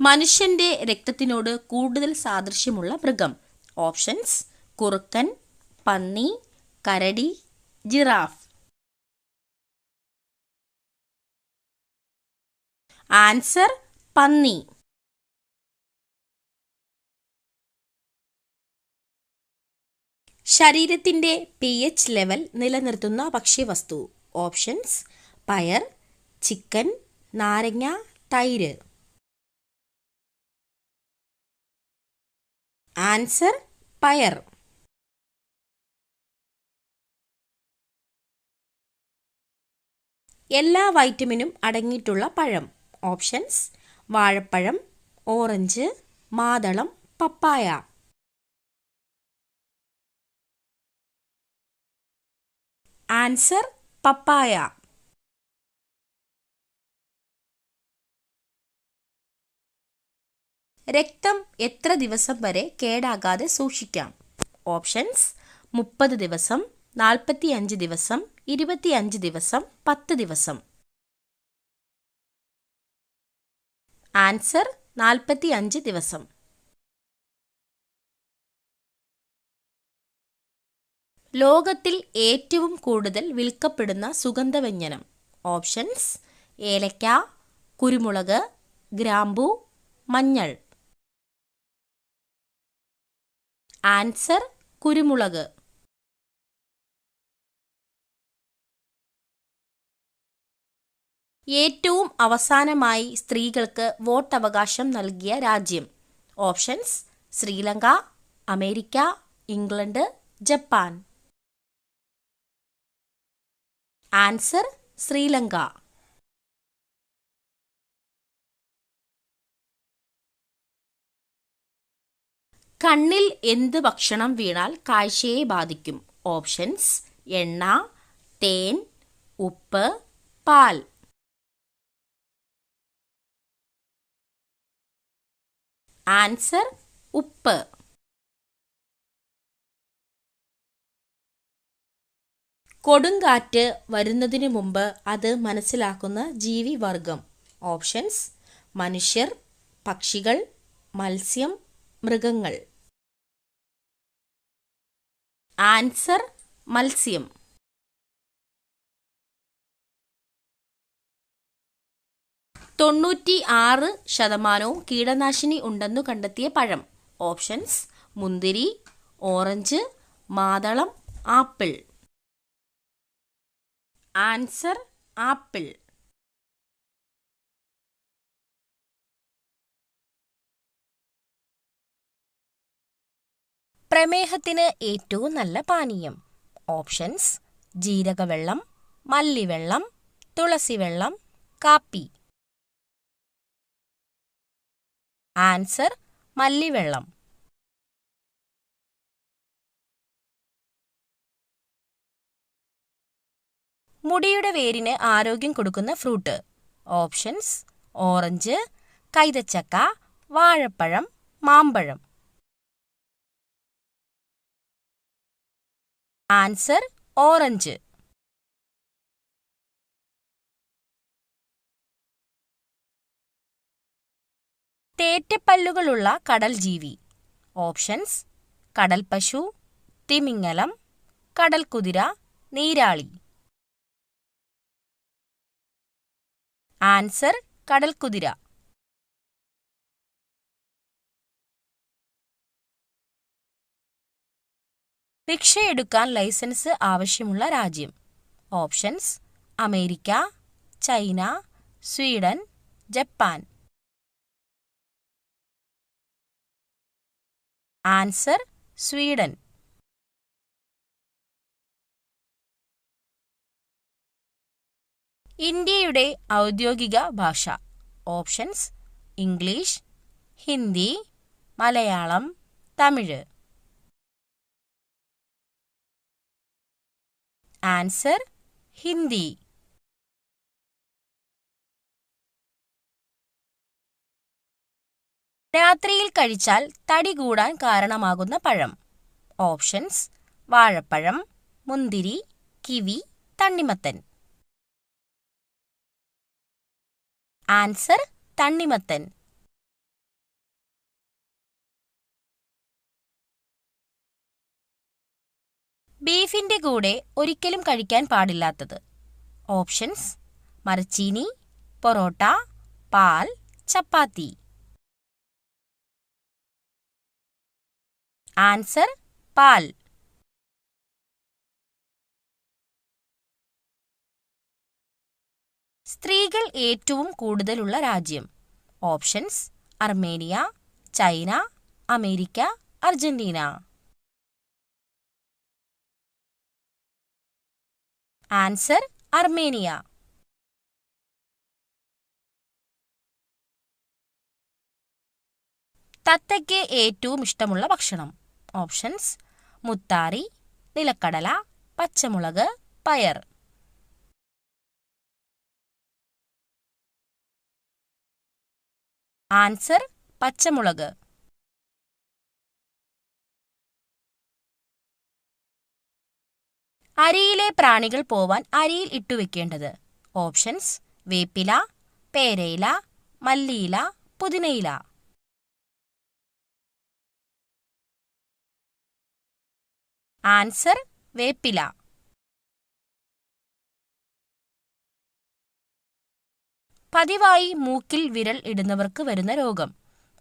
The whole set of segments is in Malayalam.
മനുഷ്യന്റെ രക്തത്തിനോട് കൂടുതൽ സാദൃശ്യമുള്ള മൃഗം. ഓപ്ഷൻസ് കുറുക്കൻ പന്നി കരടി ജിറാഫ്. ആൻസർ പന്നി. ശരീരത്തിന്റെ പി എച്ച് ലെവൽ നിലനിർത്തുന്ന ഭക്ഷ്യവസ്തു. ഓപ്ഷൻസ് പയർ ചിക്കൻ നാരങ്ങ തൈര്. ആൻസർ പയർ. എല്ലാ വൈറ്റമിനും അടങ്ങിയിട്ടുള്ള പഴം. ഓപ്ഷൻസ് വാഴപ്പഴം ഓറഞ്ച് മാതളം പപ്പായ. ആൻസർ പപ്പായ. രക്തം എത്ര ദിവസം വരെ കേടാകാതെ സൂക്ഷിക്കാം? ഓപ്ഷൻസ് മുപ്പത് ദിവസം നാൽപ്പത്തി അഞ്ച് ദിവസം ഇരുപത്തിയഞ്ച് ദിവസം പത്ത് ദിവസം. ആൻസർ നാൽപ്പത്തി അഞ്ച് ദിവസം. ലോകത്തിൽ ഏറ്റവും കൂടുതൽ വിൽക്കപ്പെടുന്ന സുഗന്ധവ്യഞ്ജനം. ഓപ്ഷൻസ് ഏലക്ക കുരുമുളക് ഗ്രാമ്പു മഞ്ഞൾ. ആൻസർ കുരുമുളക്. ഏറ്റവും അവസാനമായി സ്ത്രീകൾക്ക് വോട്ട് അവകാശം നൽകിയ രാജ്യം. Options Sri Lanka America England Japan. Answer Sri Lanka. കണ്ണിൽ എന്ത് ഭക്ഷണം വീണാൽ കാഴ്ചയെ ബാധിക്കും? ഓപ്ഷൻസ് എണ്ണ തേൻ ഉപ്പ് പാൽ. ആൻസർ ഉപ്പ്. കൊടുങ്കാറ്റ് വരുന്നതിനു മുമ്പ് അത് മനസ്സിലാക്കുന്ന ജീവി വർഗം. ഓപ്ഷൻസ് മനുഷ്യർ പക്ഷികൾ മത്സ്യം മൃഗങ്ങൾ. ആൻസർ മത്സ്യം. തൊണ്ണൂറ്റി ആറ് ശതമാനവും കീടനാശിനി ഉണ്ടെന്നു കണ്ടെത്തിയ പഴം. ഓപ്ഷൻസ് മുന്തിരി ഓറഞ്ച് മാതളം ആപ്പിൾ. Answer apple. പ്രമേഹത്തിന് ഏറ്റവും നല്ല പാനീയം. ഓപ്ഷൻസ് ജീരകവെള്ളം മല്ലിവെള്ളം തുളസിവെള്ളം കാപ്പി. ആൻസർ മല്ലിവെള്ളം. മുടിയുടെ വേരിന് ആരോഗ്യം കൊടുക്കുന്ന ഫ്രൂട്ട്. ഓപ്ഷൻസ് ഓറഞ്ച് കൈതച്ചക്ക വാഴപ്പഴം മാമ്പഴം. ആൻസർ ഓറഞ്ച് തേറ്റപ്പല്ലുകളുള്ള കടൽ ജീവി ഓപ്ഷൻസ് കടൽ പശു തിമിങ്ങലം കുതിര നീരാളി. ആൻസർ കടൽക്കുതിര. റിക്ഷയെടുക്കാൻ ലൈസൻസ് ആവശ്യമുള്ള രാജ്യം. Options America China Sweden Japan. Answer Sweden. ഇന്ത്യയുടെ ഔദ്യോഗിക ഭാഷ. Options English Hindi Malayalam Tamil. Answer Hindi. രാത്രിയിൽ കഴിച്ചാൽ തടി കൂടാൻ കാരണമാകുന്ന പഴം. ഓപ്ഷൻസ് വാഴപ്പഴം മുന്തിരി കിവി തണ്ണിമത്തൻ. ആൻസർ തണ്ണിമത്തൻ. ബീഫിന്റെ കൂടെ ഒരിക്കലും കഴിക്കാൻ പാടില്ലാത്തത്. ഓപ്ഷൻസ് മരച്ചീനി പൊറോട്ട പാൽ ചപ്പാത്തി. ആൻസർ പാൽ. സ്ത്രീകൾ ഏറ്റവും കൂടുതലുള്ള രാജ്യം. Options Armenia China America Argentina. Answer Armenia. തത്തയ്ക്ക് ഏറ്റവും ഇഷ്ടമുള്ള ഭക്ഷണം. ഓപ്ഷൻസ് മുത്താറി നിലക്കടല പച്ചമുളക് പയർ. ആൻസർ പച്ചമുളക്. അരിയിലെ പ്രാണികൾ പോവാൻ അരിയിൽ ഇട്ടുവെക്കേണ്ടത് ഓപ്ഷൻസ് വേപ്പില പേരയില മല്ലിയില പുതിനയില. ആൻസർ വേപ്പില. പതിവായി മൂക്കിൽ വിരൽ ഇടുന്നവർക്ക് വരുന്ന രോഗം.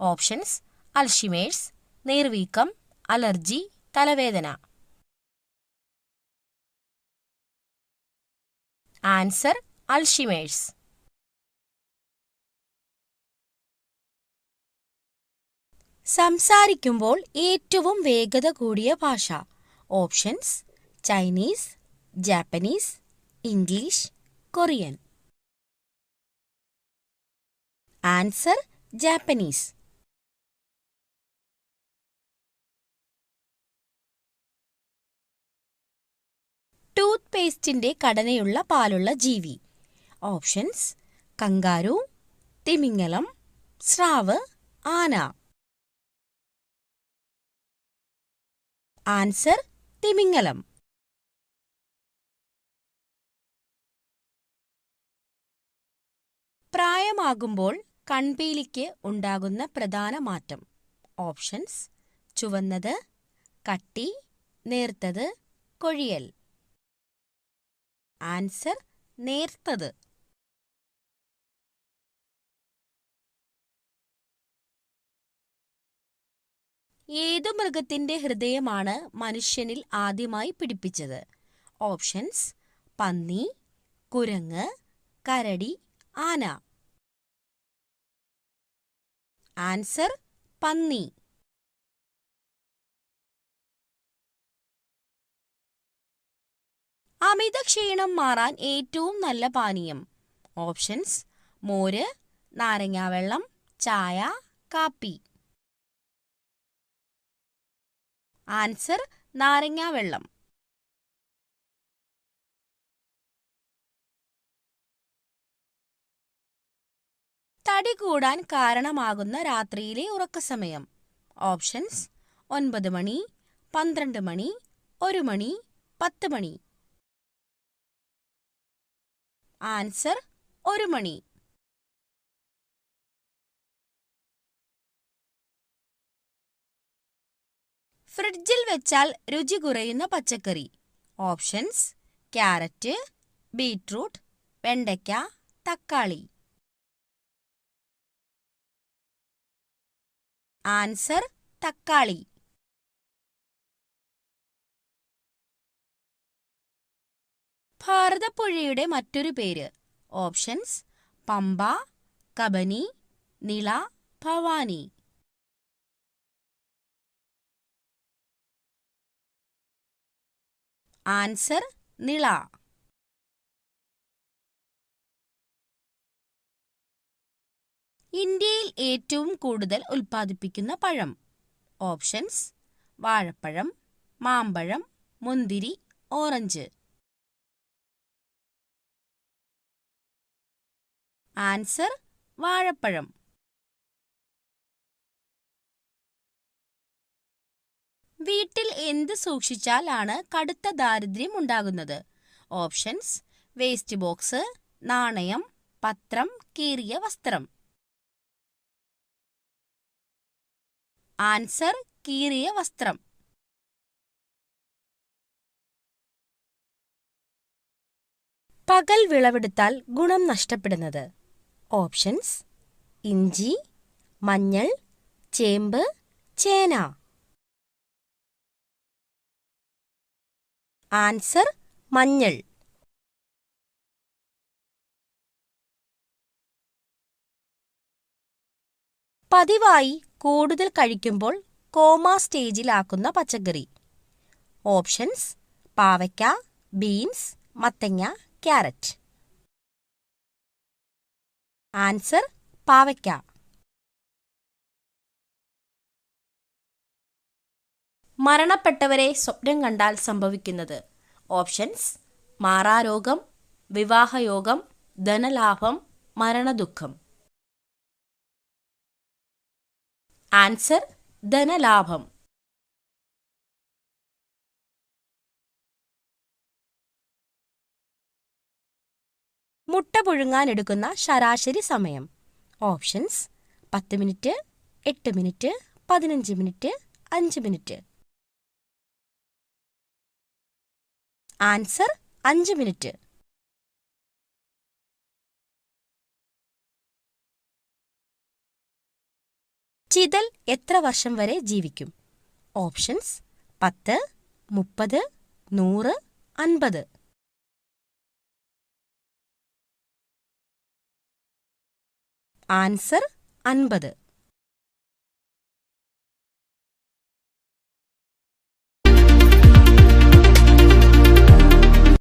ഓപ്ഷൻസ് അൽഷിമേഴ്സ് നീർവീക്കം അലർജി തലവേദന. Answer Alzheimer's. സംസാരിക്കുമ്പോൾ ഏറ്റവും വേഗത കൂടിയ ഭാഷ. Options Chinese Japanese English Korean. Answer Japanese. പേസ്റ്റിന്റെ ഘടനയുള്ള പാലുള്ള ജീവി. ഓപ്ഷൻസ് കങ്കാരു തിമിംഗലം സ്രാവ് ആന. ആൻസർ തിമിംഗലം. പ്രായമാകുമ്പോൾ കൺപീലിക്ക് ഉണ്ടാകുന്ന പ്രധാന മാറ്റം. ഓപ്ഷൻസ് ചുവന്നത് കട്ടി നേർത്തത് കൊഴിയൽ. ആൻസർ നേർത്തത്. ഏതു മൃഗത്തിന്റെ ഹൃദയമാണ് മനുഷ്യനിൽ ആദ്യമായി പിടിപ്പിച്ചത്? ഓപ്ഷൻസ് പന്നി കുരങ്ങ് കരടി ആന. ആൻസർ പന്നി. അമിത ക്ഷീണം മാറാൻ ഏറ്റവും നല്ല പാനീയം. ഓപ്ഷൻസ് മോര് നാരങ്ങാവെള്ളം ചായ കാപ്പി. ആൻസർ നാരങ്ങാവെള്ളം. തടി കൂടാൻ കാരണമാകുന്ന രാത്രിയിലെ ഉറക്കസമയം ഓപ്ഷൻസ് ഒൻപത് മണി പന്ത്രണ്ട് മണി ഒരു മണി പത്ത് മണി. ആൻസർ ഒരു മണി. ഫ്രിഡ്ജിൽ വെച്ചാൽ രുചി കുറയുന്ന പച്ചക്കറി. ഓപ്ഷൻസ് ക്യാരറ്റ് ബീട്രൂട്ട് വെണ്ടയ്ക്ക തക്കാളി. ആൻസർ തക്കാളി. ഭാരതപ്പുഴയുടെ മറ്റൊരു പേര്. ഓപ്ഷൻസ് പമ്പ കബനി നിള ഭവാനി. ആൻസർ നിള. ഇന്ത്യയിൽ ഏറ്റവും കൂടുതൽ ഉൽപ്പാദിപ്പിക്കുന്ന പഴം. ഓപ്ഷൻസ് വാഴപ്പഴം മാമ്പഴം മുന്തിരി ഓറഞ്ച്. ആൻസർ വാഴപ്പഴം. വീട്ടിൽ എന്ത് സൂക്ഷിച്ചാലാണ് കടുത്ത ദാരിദ്ര്യം ഉണ്ടാകുന്നത്? ഓപ്ഷൻസ് വേസ്റ്റ് ബോക്സ് നാണയം പത്രം കീറിയ വസ്ത്രം. ആൻസർ കീറിയ വസ്ത്രം. പകൽ വിളവെടുത്താൽ ഗുണം നഷ്ടപ്പെടുന്നത്. ഓപ്ഷൻസ് ഇഞ്ചി മഞ്ഞൾ ചേമ്പ് ചേന. ആൻസർ മഞ്ഞൾ. പതിവായി കൂടുതൽ കഴിക്കുമ്പോൾ കോമ സ്റ്റേജിലാക്കുന്ന പച്ചക്കറി. ഓപ്ഷൻസ് പാവയ്ക്ക ബീൻസ് മത്തങ്ങ ക്യാരറ്റ്. ആൻസർ പാവയ്ക്ക. മരണപ്പെട്ടവരെ സ്വപ്നം കണ്ടാൽ സംഭവിക്കുന്നത് ഓപ്ഷൻസ് മാറാരോഗം വിവാഹയോഗം ധനലാഭം മരണദുഃഖം. ആൻസർ ധനലാഭം. മുട്ട പുഴുങ്ങാൻ എടുക്കുന്ന ശരാശരി സമയം. ഓപ്ഷൻസ് പത്ത് മിനിറ്റ് എട്ട് മിനിറ്റ് പതിനഞ്ച് മിനിറ്റ് അഞ്ച് മിനിറ്റ്. ആൻസർ അഞ്ച് മിനിറ്റ്. ചിതൽ എത്ര വർഷം വരെ ജീവിക്കും? ഓപ്ഷൻസ് പത്ത് മുപ്പത് നൂറ് അൻപത്. ആൻസർ അൻപത്.